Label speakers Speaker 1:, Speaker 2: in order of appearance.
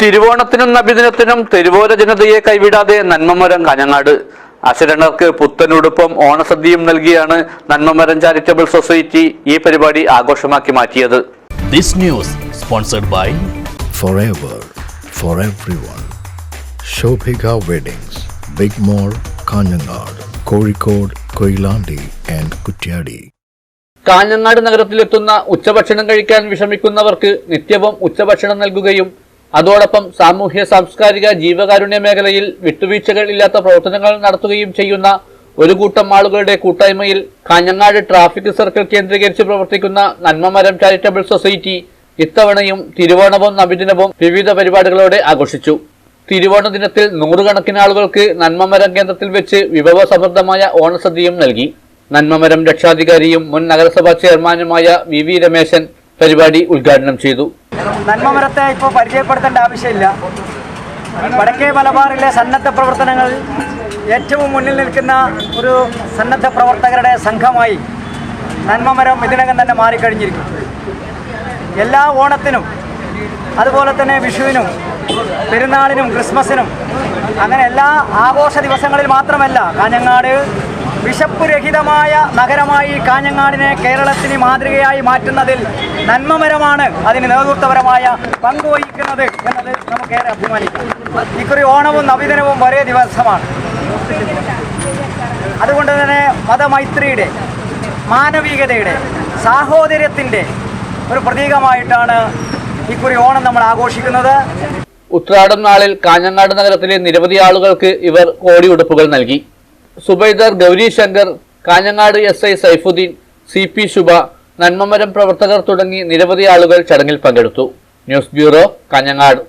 Speaker 1: തിരുവോണത്തിനും നബിദിനത്തിനും തിരുവോര ജനതയെ കൈവിടാതെ നന്മമരം കാഞ്ഞങ്ങാട്. അശരണർക്ക് പുത്തനുടുപ്പും ഓണസദ്യയും നൽകിയാണ് നന്മമരം ചാരിറ്റബിൾ സൊസൈറ്റി ഈ പരിപാടി ആഘോഷമാക്കി മാറ്റിയത്.
Speaker 2: This news sponsored by
Speaker 3: forever for everyone Shobhika weddings big mall Kanhangad Kozhikode Koyilandy and Kuttiadi
Speaker 1: Kanhangad നഗരത്തിലെത്തുന്ന ഉച്ചഭക്ഷണം കഴിക്കാൻ വിഷമിക്കുന്നവർക്ക് നിത്യവും ഉച്ചഭക്ഷണം നൽകുകയും അതോടൊപ്പം സാമൂഹ്യ സാംസ്കാരിക ജീവകാരുണ്യ മേഖലയിൽ വിട്ടുവീഴ്ചകൾ ഇല്ലാത്ത പ്രവർത്തനങ്ങൾ നടത്തുകയും ചെയ്യുന്ന ഒരു കൂട്ടം ആളുകളുടെ കൂട്ടായ്മയിൽ കാഞ്ഞങ്ങാട് ട്രാഫിക് സർക്കിൾ കേന്ദ്രീകരിച്ച് പ്രവർത്തിക്കുന്ന നന്മമരം ചാരിറ്റബിൾ സൊസൈറ്റി ഇത്തവണയും തിരുവോണവും നബിദിനവും വിവിധ പരിപാടികളോടെ ആഘോഷിച്ചു. തിരുവോണ ദിനത്തിൽ നൂറുകണക്കിന് ആളുകൾക്ക് നന്മമരം കേന്ദ്രത്തിൽ വെച്ച് വിഭവസമൃദ്ധമായ ഓണസദ്യയും നൽകി. നന്മമരം രക്ഷാധികാരിയും മുൻ നഗരസഭാ ചെയർമാനുമായ വി വി രമേശൻ പരിപാടി ഉദ്ഘാടനം ചെയ്തു.
Speaker 4: നന്മമരത്തെ ഇപ്പോൾ പരിചയപ്പെടുത്തേണ്ട ആവശ്യമില്ല. വടക്കേ മലബാറിലെ സന്നദ്ധ പ്രവർത്തനങ്ങൾ ഏറ്റവും മുന്നിൽ നിൽക്കുന്ന ഒരു സന്നദ്ധ പ്രവർത്തകരുടെ സംഘമായി നന്മമരം ഇതിനകം തന്നെ മാറിക്കഴിഞ്ഞിരിക്കും. എല്ലാ ഓണത്തിനും അതുപോലെ തന്നെ വിഷുവിനും പെരുന്നാളിനും ക്രിസ്മസിനും അങ്ങനെ എല്ലാ ആഘോഷ ദിവസങ്ങളിൽ മാത്രമല്ല കാഞ്ഞങ്ങാട് വിശപ്പ് രഹിതമായ നഗരമായി കാഞ്ഞങ്ങാടിനെ കേരളത്തിന് മാതൃകയായി മാറ്റുന്നതിൽ നന്മമരമാണ് അതിന് നേതൃത്വപരമായ പങ്കുവഹിക്കുന്നത് എന്നത് നമുക്കേറെ അഭിമാനിക്കാം. ഇക്കുറി ഓണവും നബിദിനവും ഒരേ ദിവസമാണ്. അതുകൊണ്ട് തന്നെ മതമൈത്രിയുടെ മാനവികതയുടെ സാഹോദര്യത്തിന്റെ ഒരു പ്രതീകമായിട്ടാണ് ഇക്കുറി ഓണം നമ്മൾ ആഘോഷിക്കുന്നത്.
Speaker 1: ഉത്രാടം നാളിൽ കാഞ്ഞങ്ങാട് നഗരത്തിലെ നിരവധി ആളുകൾക്ക് ഇവർ കോടിയുടുപ്പുകൾ നൽകി. Subedar Gauri Shankar Kanhangad S I Saifuddin C P Shubha Nanmamaram പ്രവർത്തകർ തുടങ്ങി നിരവധി ആളുകൾ ചടങ്ങിൽ പങ്കെടുത്തു. News bureau Kanhangad.